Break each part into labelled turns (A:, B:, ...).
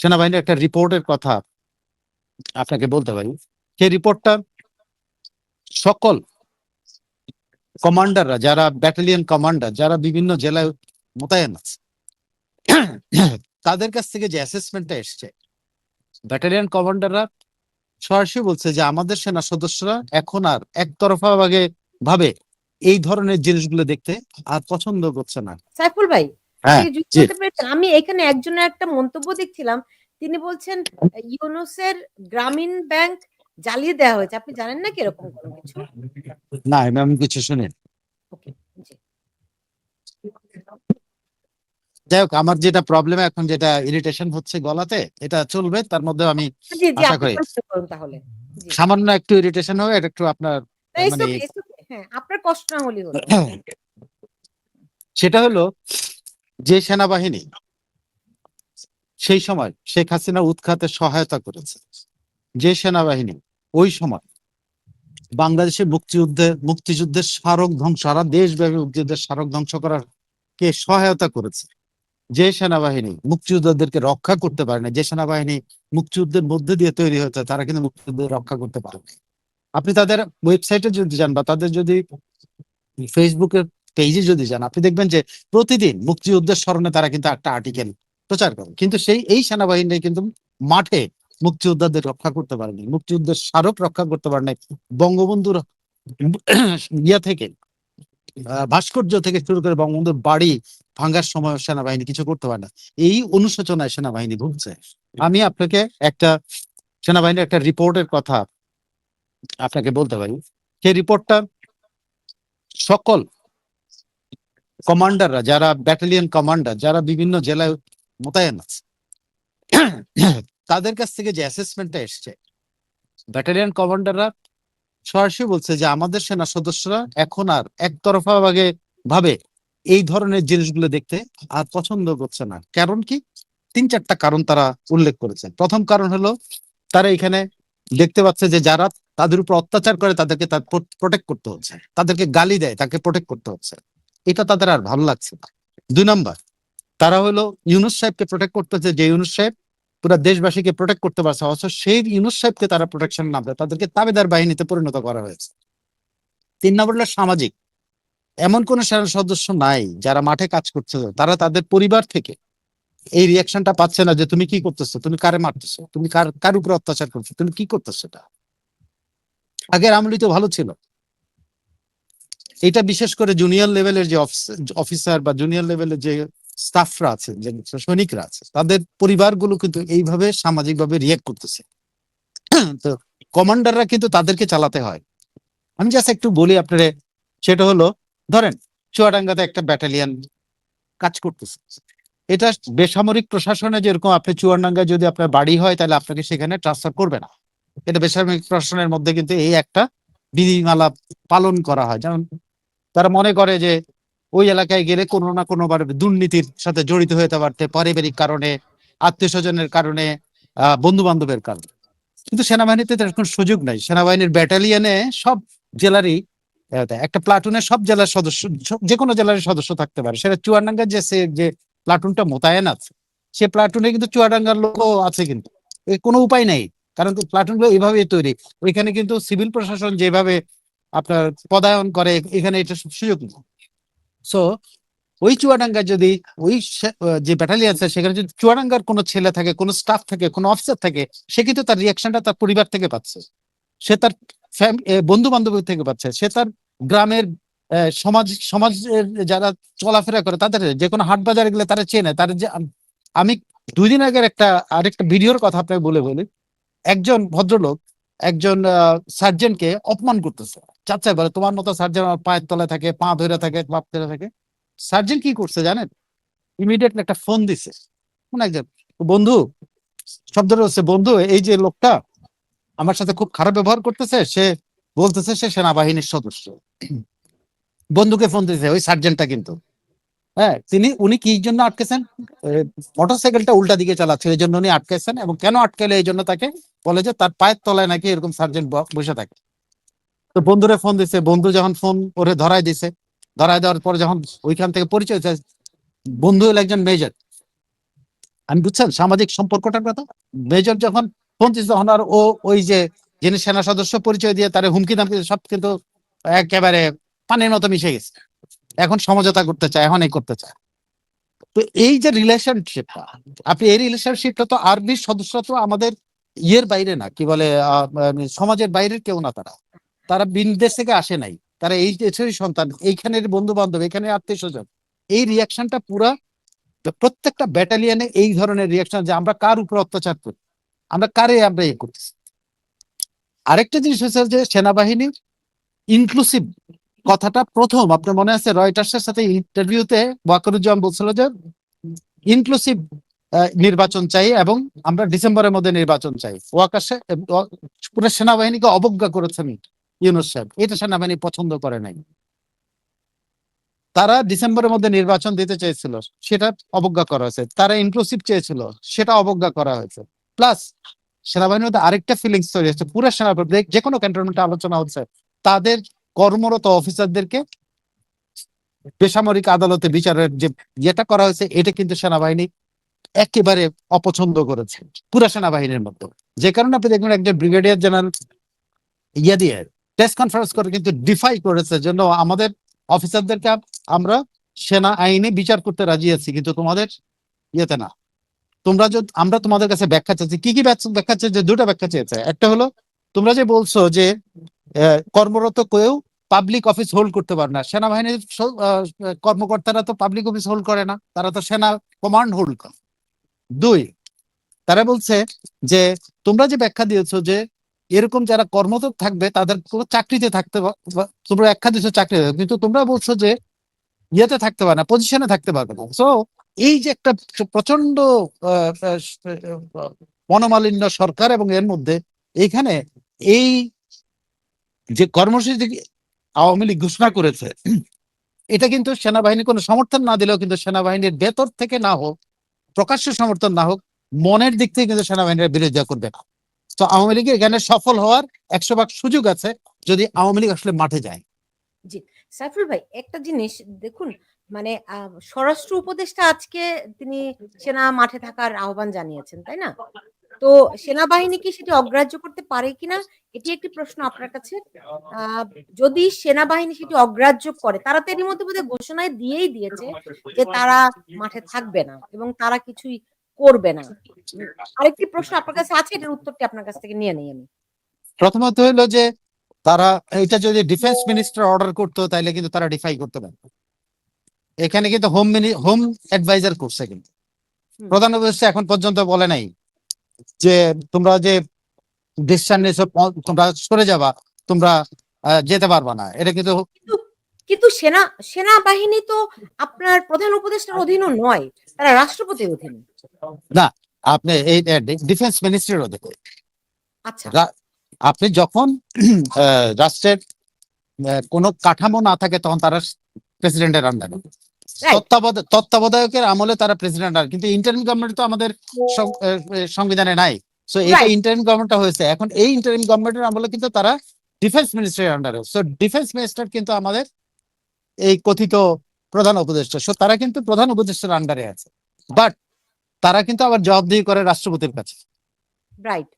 A: সেনাবাহিনীর একটা রিপোর্টের কথা আপনাকে বলতে পারি। সেই রিপোর্টটা সকল কমান্ডাররা, যারা ব্যাটালিয়ন কমান্ডার, যারা বিভিন্ন জেলায় মোতায়েন আছে, তাদের কাছ থেকে যে অ্যাসেসমেন্টটা এসছে, ব্যাটালিয়ন কমান্ডাররা সরাসরি বলছে যে আমাদের সেনা সদস্যরা এখন আর একতরফা ভাবে ভাবে এই ধরনের জিনিসগুলো দেখতে আর পছন্দ করছে না।
B: সাইফুল ভাই
A: হ্যাঁ?
B: আমি এখানে একজনের একটা মন্তব্য দেখছিলাম। তিনি বলছেন ইউনুসের গ্রামীণ ব্যাংক জ্বালিয়ে দেওয়া হয়েছে। আপনি জানেন না কি এরকম কোনো কিছু?
A: না আমি কিছু শুনি যাই হোক আমার যেটা প্রবলেম এখন যেটা ইরিটেশন হচ্ছে গলাতে এটা চলবে তার মধ্যে আমি আশা করি।
B: তাহলে।
A: সামান্য একটু ইরিটেশন হবে এটা একটু আপনার মানে
B: হ্যাঁ আপনার কষ্ট না হলো।
A: সেটা হলো যে সেনাবাহিনী সেই সময় শেখ হাসিনা উৎখাতে সহায়তা করেছে, যে সেনাবাহিনী ওই সময় বাংলাদেশের মুক্তিযুদ্ধে, মুক্তিযুদ্ধের স্মারক ধ্বংস, সারা দেশব্যাপী মুক্তিযুদ্ধের স্মারক ধ্বংস করার কে সহায়তা করেছে? যে সেনাবাহিনী মুক্তিযোদ্ধাদেরকে রক্ষা করতে পারে না, যে সেনাবাহিনী মুক্তিযুদ্ধের মধ্যে দিয়ে তৈরি হয়েছে, তারা কিন্তু মুক্তিযুদ্ধ রক্ষা করতে পারে আপনি তাদের ওয়েবসাইটে যদি যান বা তাদের যদি ফেসবুকের পেজে যদি যান, আপনি দেখবেন যে প্রতিদিন মুক্তিযুদ্ধের স্মরণে তারা কিন্তু একটা আর্টিকেল প্রচার করে। কিন্তু সেই, এই সেনাবাহিনী কিন্তু মাঠে মুক্তিযোদ্ধাদের রক্ষা করতে পারেনি মুক্তিযুদ্ধের স্মারক রক্ষা করতে পারেনি বঙ্গবন্ধুর ইয়া থেকে ভাস্কর্য থেকে শুরু করে বঙ্গবন্ধুর বাড়ি ভাঙ্গার সময় সেনাবাহিনী কিছু করতে পারে না। এই অনুশোচনায় সেনাবাহিনী ভুগছে। আমি আপনাকে একটা, সেনাবাহিনীর একটা রিপোর্টের কথা আপনাকে বলতে পারি। সেই রিপোর্টটা সকল কমান্ডাররা যারা ব্যাটালিয়ন কমান্ডার যারা বিভিন্ন জেলায় মোতায়েন আছে, তাদের কাছ থেকে যে অ্যাসেসমেন্টটা এসছে ব্যাটালিয়ন কমান্ডাররা সরাসরি বলছে যে আমাদের সেনা সদস্যরা এখন আর একতরফা ভাবে ভাবে এই ধরনের জিনিসগুলো দেখতে আর পছন্দ করছে না। কারণ কি? তিন চারটা কারণ তারা উল্লেখ করেছেন প্রথম কারণ হলো, তারা এখানে দেখতে পাচ্ছে যে যারা তাদের উপর অত্যাচার করে তাদেরকে তার প্রোটেক্ট করতে হচ্ছে। তাদেরকে গালি দেয়, তাকে প্রোটেক্ট করতে হচ্ছে। এটা তাদের আর ভালো লাগছে না। দুই নম্বর, তারা হলো ইউনুস সাহেবকে প্রোটেক্ট করতেছে, যে ইউনুস সাহেব পুরো দেশবাসীকে প্রোটেক্ট করতে পারছে, অথচ সেই ইউনুস সাহেবকে তারা প্রোটেকশন না দেয়, তাদেরকে তাবেদার বাহিনীতে পরিণত করা হয়েছে। তিন নম্বর হলো সামাজিক, এমন কোন সেনা সদস্য নাই যারা মাঠে কাজ করছে, তারা তাদের পরিবার থেকে এই রিয়াকশনটা পাচ্ছে না যে তুমি কি করতেছো, তুমি কারে মারতেছো, তুমি কার কার উপরে অত্যাচার করছ, তুমি কি করতেছো এটা? আগের আমলি তো ভালো ছিল। এটা বিশেষ করে জুনিয়র লেভেলের যে অফিসার বা জুনিয়র লেভেলের যে স্টাফরা আছে, যে সৈনিকরা আছে, তাদের পরিবারগুলো কিন্তু এইভাবে সামাজিকভাবে রিয়েক্ট করতেছে। তো কমান্ডাররা কিন্তু তাদেরকে চালাতে হয়। আমি জাস্ট একটু বলি আপনারে, সেটা হলো, ধরেন চুয়াডাঙ্গাতে একটা ব্যাটালিয়ান কাজ করতেছে। এটা বেসামরিক প্রশাসনে যেরকম আপনি চুয়াডাঙ্গায় যদি আপনার বাড়ি হয়, তাহলে আপনাকে সেখানে ট্রান্সফার করবে না। এটা বেসামরিক প্রশাসনের মধ্যে কিন্তু এই একটা বিধিমালা পালন করা হয়। যেমন তারা মনে করে যে ওই এলাকায় গেলে কোনো না কোনো বার দুর্নীতির সাথে জড়িত হতে পারতে, পারিবারিক কারণে আত্মীয় স্বজনের কারণে বন্ধু বান্ধবের কারণে। কিন্তু সেনাবাহিনীতে তো এরকম সুযোগ নাই। সেনাবাহিনীর ব্যাটালিয়নে সব জেলারই একটা প্লাটুনে সব জেলার সদস্য যে কোনো জেলার সদস্য থাকতে পারে। সেটা চুয়াডাঙ্গার যে যে প্লাটুনটা মোতায়েন আছে, সে প্লাটুনে কিন্তু চুয়াডাঙ্গার লোকও আছে কিন্তু। কোনো উপায় নেই। কারণ প্লাটুনগুলো এইভাবেই তৈরি। ওইখানে কিন্তু সিভিল প্রশাসন যেভাবে আপনার পদায়ন করে এখানে এটা সুযোগ নেই। সো ওই চুয়াডাঙ্গার যদি ওই যে ব্যাটালিয়ন আছে, সেখানে যদি চুয়াডাঙ্গার কোনো ছেলে থাকে, কোনো স্টাফ থাকে, কোনো অফিসার থাকে, সে কিন্তু তার রিয়াকশনটা তার পরিবার থেকে পাচ্ছে। সে তার বন্ধু বান্ধবের থেকে পাচ্ছে। সে তার গ্রামের সমাজ, সমাজের যারা চলাফেরা করে, তাদের যে কোনো হাট বাজারে গেলে তারা চেনে। তার যে, আম- দুই দিন আগের একটা, আরেকটা ভিডিওর কথা আপনাকে বলে বলি। একজন ভদ্রলোক, একজন সার্জেনকে অপমান করতেছে। চাচ্ছা বলে, তোমার মতো সার্জেন আমার পায়ের তলায় থাকে, পা ধরে থাকে, বাপ ধরে থাকে। সার্জেন কি করছে জানেন? ইমিডিয়েটলি একটা ফোন দিছে। কোন একজন, বন্ধু শব্দ হচ্ছে বন্ধু, এই যে লোকটা আমার সাথে খুব খারাপ ব্যবহার করতেছে, সে বলতেছে সে সেনাবাহিনীর সদস্য। বন্ধুকে ফোন দিয়েছে ওই সার্জেন্টটা কিন্তু। হ্যাঁ তিনি, উনি কি জন্য আটকেছেন? মোটর সাইকেলটা উল্টা দিকে চালাচ্ছে, এই জন্য উনি আটকেছেন এবং কেন আটকেলে? এই জন্য তাকে বলে যে, তার পায়ের তলায় নাকি এরকম সার্জেন্ট বসে থাকে। তো বন্ধুরে ফোন দিছে, বন্ধু যখন ফোন ওরে ধরাই দিছে ধরাই দেওয়ার পরে যখন ওইখান থেকে পরিচয় বন্ধু হলো একজন মেজর। আমি বুঝছেন, সামাজিক সম্পর্কটার কথা? মেজর যখন ফোন দিচ্ছে তখন আর ও ওই যে যিনি সেনা সদস্য পরিচয় দিয়ে তার হুমকি দামকি সব কিন্তু একেবারে পানির মতো মিশে গেছে। এখন সমঝোতা করতে চায়, এখন এই করতে চায়। তো এই যে রিলেশনশিপটা আপনি এই রিলেশনশিপটা তো আরবির সদস্য তো আমাদের ইয়ের বাইরে না, কি বলে মানে সমাজের বাইরের কেউ না তারা। তারা বিদেশ থেকে আসে নাই। তারা এই দেশের সন্তান, এইখানের বন্ধু বান্ধব এখানে আত্মীয় স্বজন এই রিয়াকশনটা পুরা প্রত্যেকটা ব্যাটালিয়নে এই ধরনের রিয়াকশন যে আমরা কার উপর অত্যাচার করি, আমরা কারে আমরা ইয়ে করতেছি। আরেকটা জিনিস হচ্ছে যে সেনাবাহিনীর ইনক্লুসিভ কথাটা প্রথম, আপনার মনে আছে রয়টার্সের সাথে ইন্টারভিউতে ওয়াকরুজ্জামান বলছিল যে ইনক্লুসিভ নির্বাচন চাই এবং আমরা ডিসেম্বরের মধ্যে নির্বাচন চাই। ওয়াকাশে পুরো সেনাবাহিনীকে অবজ্ঞা করেছেন ইউনুস সাহেব। এটা সেনাবাহিনী পছন্দ করে নাই। তারা ডিসেম্বরের মধ্যে নির্বাচন দিতে চেয়েছিল, সেটা অবজ্ঞা করা হয়েছে। তারা ইনক্লুসিভ চেয়েছিল, সেটা অবজ্ঞা করা হয়েছে। প্লাস সেনাবাহিনীর মধ্যে আরেকটা ফিলিংস তৈরি হচ্ছে পুরো সেনাবাহিনী, যে কোনো ক্যান্টনমেন্টে আলোচনা হচ্ছে। তাদের কর্মরত অফিসারদেরকে বেসামরিক আদালতে বিচারের যে যেটা করা হয়েছে, এটা কিন্তু সেনাবাহিনী একেবারে অপছন্দ করেছে। পুরা সেনাবাহিনীর মধ্যে। যে কারণে আপনি দেখবেন একজন ব্রিগেডিয়ার জেনারেল ইয়ে দিয়ে প্রেস কনফারেন্স করে কিন্তু ডিফাই করেছে। জন্য আমাদের অফিসারদেরকে আমরা সেনা আইনে বিচার করতে রাজি আছি, কিন্তু তোমাদের ইয়েতে না। তোমরা যদি আমরা তোমাদের কাছে ব্যাখ্যা চাচ্ছি কি কি ব্যাখ্যা- চেয়েছে দুটো ব্যাখ্যা চেয়েছে। একটা হলো, তোমরা যে বলছো যে কর্মরত কেউ পাবলিক অফিস হোল্ড করতে পারে না। সেনাবাহিনীর কর্মকর্তারা তো পাবলিক অফিস হোল্ড করে না। তারা তো সেনা কমান্ড হোল্ড করে। দুই, তারা বলছে যে, তোমরা যে ব্যাখ্যা দিয়েছ যে এরকম যারা কর্মরত থাকবে, তাদের চাকরিতে থাকতে তোমরা ব্যাখ্যা দিচ্ছ চাকরি কিন্তু তোমরা বলছো যে ইয়েতে থাকতে পারে না পজিশনে থাকতে পারবে না। সো এই যে একটা প্রচণ্ড মনোমালিন্য সরকার এবং এর মধ্যে, এইখানে এই যে কর্মসূচি আওয়ামী লীগ ঘোষণা করেছে, এটা কিন্তু সেনাবাহিনী কোনো সমর্থন না দিলেও কিন্তু সেনাবাহিনীর ভেতর থেকে না হোক, প্রকাশ্য সমর্থন না হোক, মনের দিক থেকে কিন্তু সেনাবাহিনীর বিরোধিতা করবে না। তো আওয়ামী লীগের এখানে সফল হওয়ার একশো ভাগ সুযোগ আছে যদি আওয়ামী লীগ আসলে মাঠে যায়।
B: জি, সাইফুল ভাই, একটা জিনিস দেখুন মানে স্বরাষ্ট্র উপদেষ্টা আজকে তিনি সেনা মাঠে থাকার আহ্বান জানিয়েছেন, তাই না? তো সেনাবাহিনী কি সেটি অগ্রাহ্য করতে পারে কিনা, এটি একটি প্রশ্ন আপনার কাছে। যদি সেনাবাহিনী সেটি অগ্রাহ্য করে, তারা তো এরই মধ্যে বোধহয় ঘোষণায় দিয়েই দিয়েছে যে তারা মাঠে থাকবে না এবং তারা কিছুই করবে না। আরেকটি প্রশ্ন আপনার কাছে আছে এটার উত্তরটি আপনার কাছ থেকে নিয়ে নেই আমি।
A: প্রথমত হইল যে তারা এটা যদি ডিফেন্স মিনিস্টার অর্ডার করতো তাহলে কিন্তু তারা ডিফাই করতে পারত। এখানে কিন্তু হোম মিনি হোম অ্যাডভাইজার করছে কিন্তু। প্রধান উপদেষ্টা এখন পর্যন্ত বলে নাই যে তোমরা যে ডিসিশন নিয়েছো তোমরা সরে যাবা তোমরা যেতে পারবা না। এটা কিন্তু
B: কিন্তু সেনা সেনাবাহিনী তো আপনার প্রধান উপদেষ্টার অধীনও নয় তারা রাষ্ট্রপতির অধীনে।
A: আপনি এই ডিফেন্স মিনিস্ট্রির অধীনে।
B: আচ্ছা।
A: আপনি যখন রাষ্ট্রের কোনো কাঠামো না থাকে তখন তারা প্রেসিডেন্টের আন্ডারে। তত্ত্বাবধায়ক তত্ত্বাবধায়কের আমলে তারা প্রেসিডেন্ট আর কিন্তু ইন্টারিম গভর্নমেন্ট তো আমাদের সংবিধানে নাই। সো এটা
B: Right.
A: ইন্টারিম গভর্নমেন্টটা হয়েছে এখন এই ইন্টারিম গভর্নমেন্টের আমলে কিন্তু তারা ডিফেন্স মিনিস্ট্রির আন্ডারে। সো ডিফেন্স মিনিস্টার কিন্তু আমাদের এই কথিত প্রধান উপদেষ্টা। সো তারা কিন্তু প্রধান উপদেষ্টার আন্ডারে আছে। বাট তারা কিন্তু আবার জবাবদিহি করে রাষ্ট্রপতির কাছে।
B: রাইট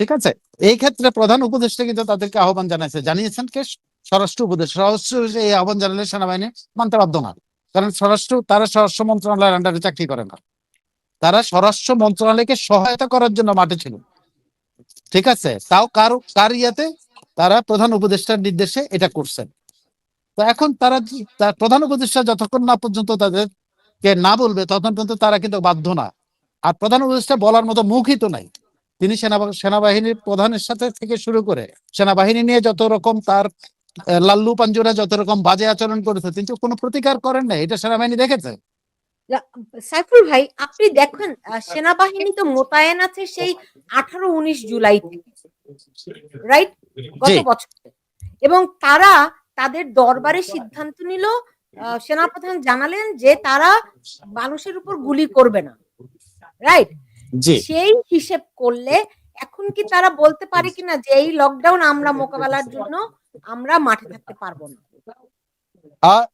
A: ঠিক আছে? এই ক্ষেত্রে প্রধান উপদেষ্টা কিন্তু তাদেরকে আহ্বান জানাইছে। জানিয়েছেন কে? স্বরাষ্ট্র উপদেষ্টা। স্বরাষ্ট্র এই আহ্বান জানালে সেনাবাহিনী মানতে বাধ্য না। কারণ স্বরাষ্ট্র তারা স্বরাষ্ট্র মন্ত্রণালয়ের আন্ডারে চাকরি করে না। তারা স্বরাষ্ট্র মন্ত্রণালয়কে সহায়তা করার জন্য মাঠে ছিল। ঠিক আছে? তাও কার কার ইয়াতে? তারা প্রধান উপদেষ্টার নির্দেশে এটা করছেন। তো এখন তারা প্রধান উপদেষ্টা যতক্ষণ না পর্যন্ত তাদেরকে না বলবে ততক্ষণ পর্যন্ত তারা কিন্তু বাধ্য না। আর প্রধান উপদেষ্টা বলার মতো মুখই তো নাই। তিনি সেনা সেনাবাহিনীর প্রধানের সাথে থেকে শুরু করে সেনাবাহিনী নিয়ে যত রকম তার লাল্লু পাঞ্জুরা যত রকম বাজে আচরণ করেছে তিনি কোনো প্রতিকার করেন না এটা সেনাবাহিনী দেখেছে।
B: সাইফুল ভাই আপনি দেখেন সেনাবাহিনী তো মোতায়েন আছে সেই আঠারো উনিশ জুলাই রাইট গত বছর এবং তারা তাদের দরবারে সিদ্ধান্ত নিল সেনাপ্রধান জানালেন যে তারা মানুষের উপর গুলি করবে না। রাইট সেই হিসেব করলে এখন কি তারা বলতে পারে কিনা যে এই লকডাউন আমরা মোকাবেলার জন্য আমরা মাঠে থাকতে পারব না?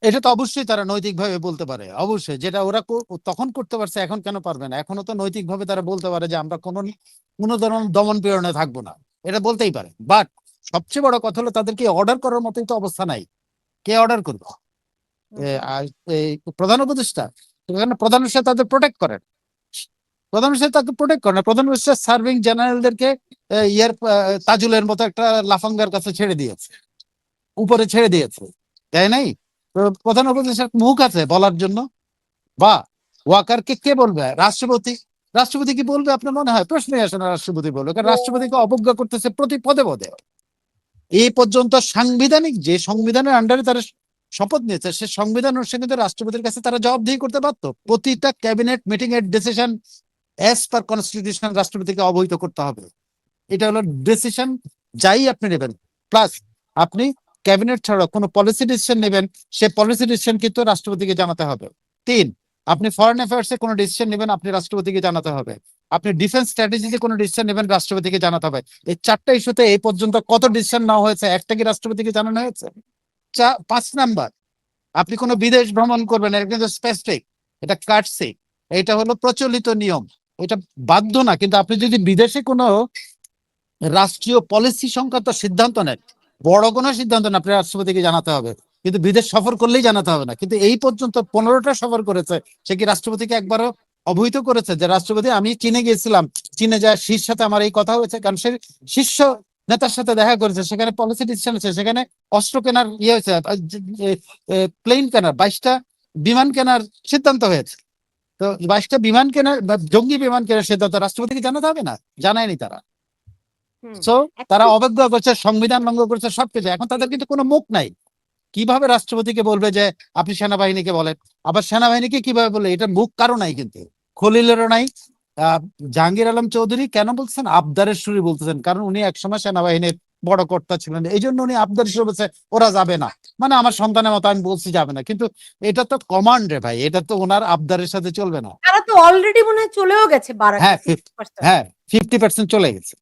A: এটা তো অবশ্যই তারা নৈতিকভাবে বলতে পারে। অবশ্যই যেটা ওরা তখন করতে পারছে এখন কেন পারবে না? এখনও তো নৈতিকভাবে তারা বলতে পারে যে আমরা কোনো কোনো ধরনের দমন পীড়নে থাকব না। এটা বলতেই পারে। বাট সবচেয়ে বড় কথা হলো তাদেরকে অর্ডার করার মতোই তো অবস্থা নাই। কে অর্ডার করবে? প্রধান উপদেষ্টা সেখানে প্রধান উপদেষ্টা তাদের প্রোটেক্ট করেন। প্রধান উপদেষ্টা তাকে প্রোটেক্ট করেন। প্রধান উপদেষ্টা সার্ভিং জেনারেলদেরকে ইয়ের তাজুলের মতো একটা লাফাঙ্গার কাছে ছেড়ে দিয়েছে। উপরে ছেড়ে দিয়েছে। তাই নাই? প্রধান উপদেষ্টার মুখ আছে বলার জন্য। বা ওয়াকারকে কে বলবে? রাষ্ট্রপতি। রাষ্ট্রপতি কি বলবে? আপনার মনে হয়? প্রশ্নই আসে না রাষ্ট্রপতি বলবে। কারণ রাষ্ট্রপতিকে অবজ্ঞা করতেছে প্রতি পদে পদে। এই পর্যন্ত সাংবিধানিক যে সংবিধানের আন্ডারে তারা শপথ নিয়েছে, সে সংবিধান অনুসারে কিন্তু রাষ্ট্রপতির কাছে তারা জবাবদিহি করতে পারতো প্রতিটা ক্যাবিনেট মিটিং এর ডিসিশন অ্যাজ পার কনস্টিটিউশন রাষ্ট্রপতিকে অবহিত করতে হবে। এটা হলো ডিসিশন যাই আপনি নেবেন। প্লাস আপনি ক্যাবিনেট ছাড়া কোনো পলিসি ডিসিশন নেবেন, সে পলিসি ডিসিশন কিন্তু রাষ্ট্রপতিকে জানাতে হবে। তিন, আপনি ফরেন অ্যাফেয়ার্স কোনো ডিসিশন নেবেন, আপনি রাষ্ট্রপতিকে জানাতে হবে। আপনি ডিফেন্স স্ট্র্যাটেজিতে কোনো ডিসিশন নেবেন রাষ্ট্রপতিকে জানাতে হবে। এই চারটা ইস্যুতে এই পর্যন্ত কত ডিসিশন নেওয়া হয়েছে, একটা কি রাষ্ট্রপতিকে জানানো হয়েছে? পাঁচ নাম্বার, আপনি কোনো বিদেশ ভ্রমণ করবেন কিন্তু স্পেসিফিক এটা কাটছে এটা হলো প্রচলিত নিয়ম, এটা বাধ্য না, কিন্তু আপনি যদি বিদেশে কোনো রাষ্ট্রীয় পলিসি সংক্রান্ত সিদ্ধান্ত নেন, বড় কোনো সিদ্ধান্ত না আপনি রাষ্ট্রপতিকে জানাতে হবে। কিন্তু বিদেশ সফর করলেই জানাতে হবে না, কিন্তু এই পর্যন্ত পনেরোটা সফর করেছে, সে কি রাষ্ট্রপতিকে একবারও অবহিত করেছে যে রাষ্ট্রপতি আমি চীনে গিয়েছিলাম। চীনে যা শীর্ষ সাথে আমার এই কথা হয়েছে কারণ সে শীর্ষ নেতার সাথে দেখা করেছে। সেখানে পলিসি ডিসিশন আছে সেখানে অস্ত্র কেনার ইয়ে হয়েছে প্লেন কেনার বাইশটা বিমান কেনার সিদ্ধান্ত হয়েছে। তো বাইশটা বিমান কেনার জঙ্গি বিমান কেনার সিদ্ধান্ত রাষ্ট্রপতিকে জানাতে হবে না? জানায়নি তারা। সো তারা অবজ্ঞা করছে সংবিধান ভঙ্গ করছে সবকিছু। এখন তাদের কিন্তু কোনো মুখ নাই। কীভাবে রাষ্ট্রপতিকে বলবে যে আপনি সেনাবাহিনীকে বলেন? আবার সেনাবাহিনীকে কীভাবে বলবে? এটা মুখ কারও নাই কিন্তু। খলিলেরও নাই। জাহাঙ্গীর আলম চৌধুরী কেন বলছেন? আবদারের সুরি বলতেছেন। কারণ উনি একসময় সেনাবাহিনীর বড় কর্তা ছিলেন। এই জন্য উনি আবদার হিসেবে বলছে ওরা যাবে না। মানে আমার সন্তানের মতো আমি বলছি যাবে না। কিন্তু এটা তো কমান্ড রে ভাই। এটা তো ওনার আবদারের সাথে চলবে না।
B: তারা তো অলরেডি মনে চলেও গেছে
A: হ্যাঁ, হ্যাঁ ফিফটি পার্সেন্ট চলে গেছে।